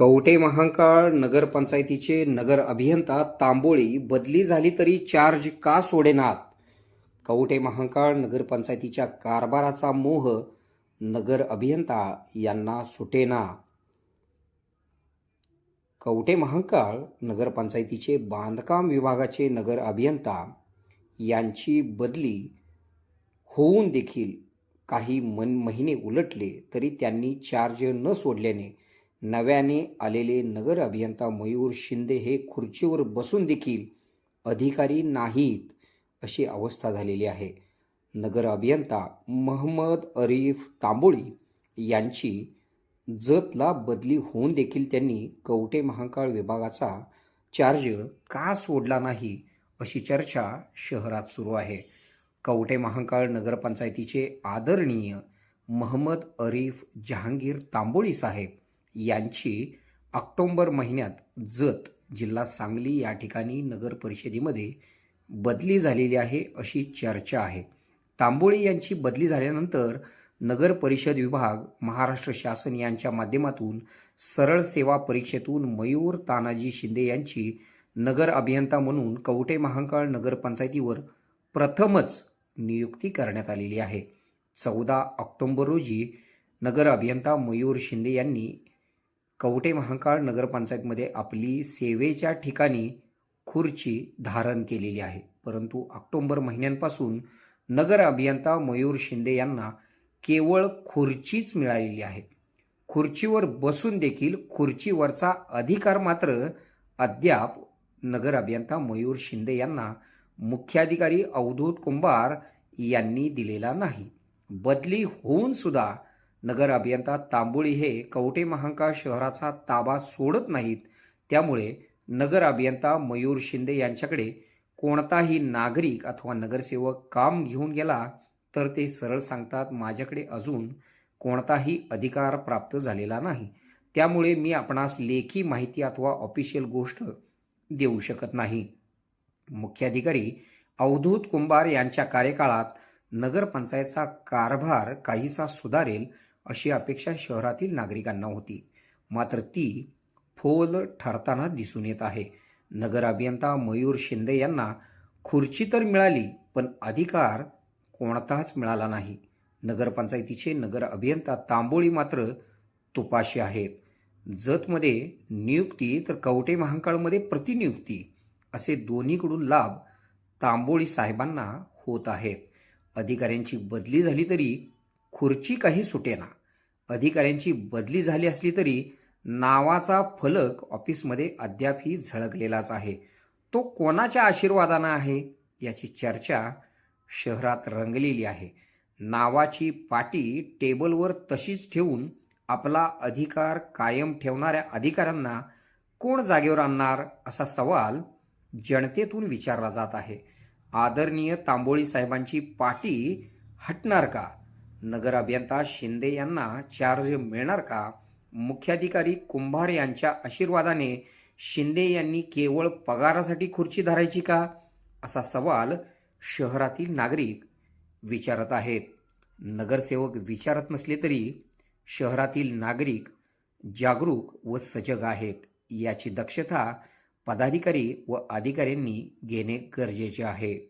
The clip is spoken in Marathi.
कवटे महांकाळ नगरपंचायतीचे नगर अभियंता तांबोळी बदली झाली तरी चार्ज का सोडेनात? कवटे महांकाळ नगरपंचायतीच्या कारभाराचा मोह नगर अभियंता यांना सुटेना. कवटे महांकाळ नगरपंचायतीचे बांधकाम विभागाचे नगर अभियंता यांची बदली होऊन देखील काही मन महिने उलटले तरी त्यांनी चार्ज न सोडल्याने नव्याने आलेले नगर अभियंता मयूर शिंदे हे खुर्चीवर बसून देखील अधिकारी नाहीत अशी अवस्था झालेली आहे. नगर अभियंता महम्मद अरीफ तांबोळी यांची जतला बदली होऊन देखील त्यांनी कवटे महाकाळ विभागाचा चार्ज का सोडला नाही अशी चर्चा शहरात सुरू आहे. कवटे महाकाळ नगरपंचायतीचे आदरणीय महम्मद अरीफ जहांगीर तांबोळी साहेब यांची ऑक्टोंबर महिन्यात जत जिल्हा सांगली या ठिकाणी नगर परिषदेमध्ये बदली झालेली आहे अशी चर्चा आहे. तांबोळे यांची बदली झाल्यानंतर नगर परिषद विभाग महाराष्ट्र शासन यांच्या माध्यमातून सरळ सेवा परीक्षेतून मयूर तानाजी शिंदे यांची नगर अभियंता म्हणून कवटे महांकाळ नगरपंचायतीवर प्रथमच नियुक्ती करण्यात आलेली आहे. चौदा ऑक्टोंबर रोजी नगर अभियंता मयूर शिंदे यांनी कवटे महाकाळ नगरपंचायतमध्ये आपली सेवेच्या ठिकाणी खुर्ची धारण केलेली आहे. परंतु ऑक्टोंबर महिन्यांपासून नगर अभियंता मयूर शिंदे यांना केवळ खुर्चीच मिळालेली आहे. खुर्चीवर बसून देखील खुर्चीवरचा अधिकार मात्र अद्याप नगर अभियंता मयूर शिंदे यांना मुख्याधिकारी अवधूत कुंभार यांनी दिलेला नाही. बदली होऊन सुद्धा नगर अभियंता तांबोळी हे कवटे महांकाळ शहराचा ताबा सोडत नाहीत. त्यामुळे नगर अभियंता मयूर शिंदे यांच्याकडे कोणताही नागरिक अथवा नगरसेवक काम घेऊन गेला तर ते सरळ सांगतात माझ्याकडे अजून कोणताही अधिकार प्राप्त झालेला नाही. त्यामुळे मी आपणास लेखी माहिती अथवा ऑफिशियल गोष्ट देऊ शकत नाही. मुख्याधिकारी अवधूत कुंभार यांच्या कार्यकाळात नगरपंचायतचा कारभार काहीसा सुधारेल अशी अपेक्षा शहरातील नागरिकांना होती. मात्र ती फोल ठरताना दिसून येत आहे. नगर अभियंता मयूर शिंदे यांना खुर्ची तर मिळाली पण अधिकार कोणताच मिळाला नाही. नगरपंचायतीचे नगर अभियंता तांबोळी मात्र तुपाशी आहेत जतमध्ये नियुक्ती तर कवटे महांकाळमध्ये प्रतिनियुक्ती असे दोन्हीकडून लाभ तांबोळी साहेबांना होत आहेत अधिकाऱ्यांची बदली झाली तरी खुर्ची काही सुटेना. अधिकाऱ्यांची बदली झाली असली तरी नावाचा फलक ऑफिसमध्ये अद्यापही झळकलेलाच आहे. तो कोणाच्या आशीर्वादानं आहे याची चर्चा शहरात रंगलेली आहे. नावाची पाटी टेबलवर तशीच ठेवून आपला अधिकार कायम ठेवणाऱ्या अधिकाऱ्यांना कोण जागेवर आणणार असा सवाल जनतेतून विचारला जात आहे. आदरणीय तांबोळी साहेबांची पाटी हटणार का? नगर अभियंता शिंदे यांना चार्ज मिळणार का? मुख्याधिकारी कुंभार यांच्या आशीर्वादाने शिंदे यांनी केवळ पगारासाठी खुर्ची धरायची का? असा सवाल शहरातील नागरिक विचारत आहेत. नगरसेवक विचारत नसले तरी शहरातील नागरिक जागरूक व सजग आहेत. याची दक्षता पदाधिकारी व अधिकाऱ्यांनी घेणे गरजेचे आहे.